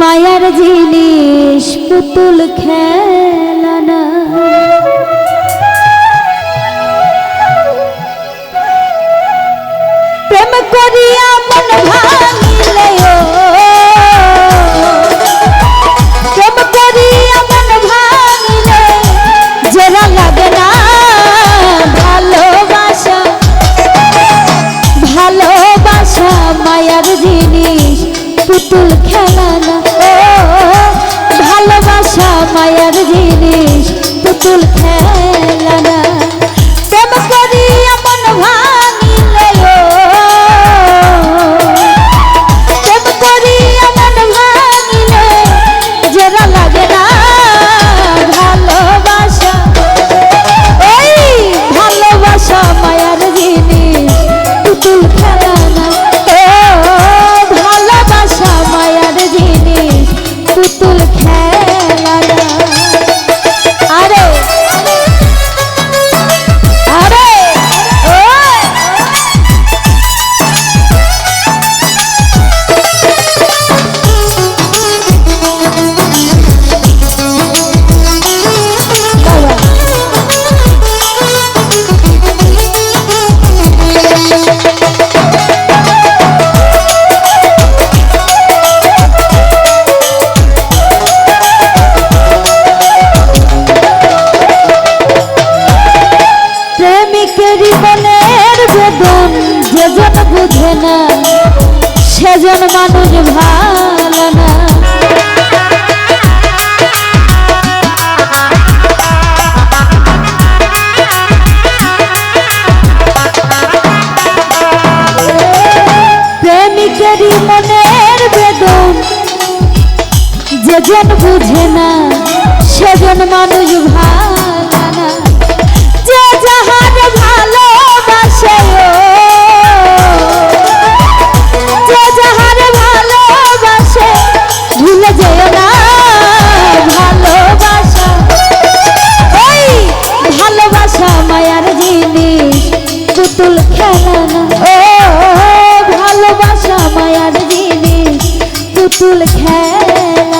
মায়ার জিনিস পুতুল খেলানা প্রেম করিয়া মন ভাঙিলে খেলানা মনের বেদন যেজন বুঝে না সেজন মানুষ ভালো না। বুঝে না সেজন মানুষ ভালো পুতুল খেলানা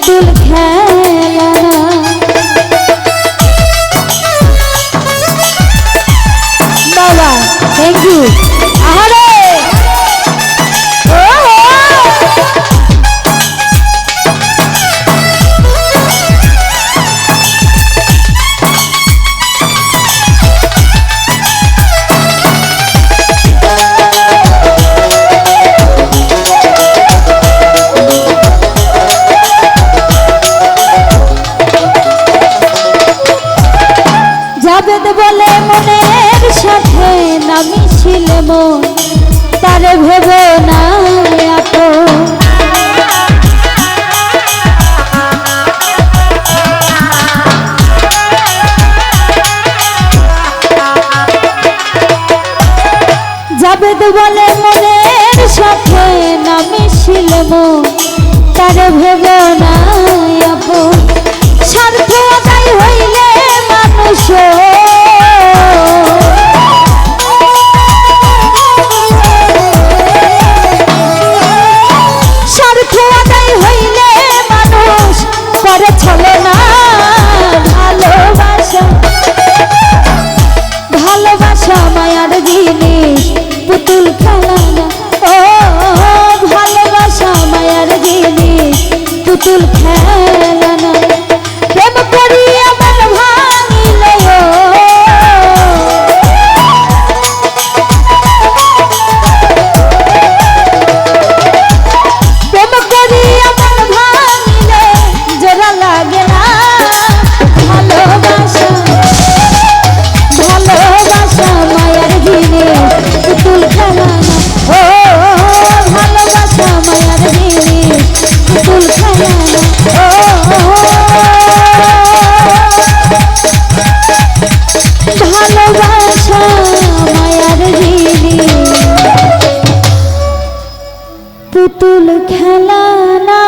পুতুল খেলানা আমি ছিলে তার ভেব না যাবেদ বলে মনের সাথে না মিশিলে তার ভেব না still can ভালোবাসা মায়ার রিলি পুতুল খেলা না।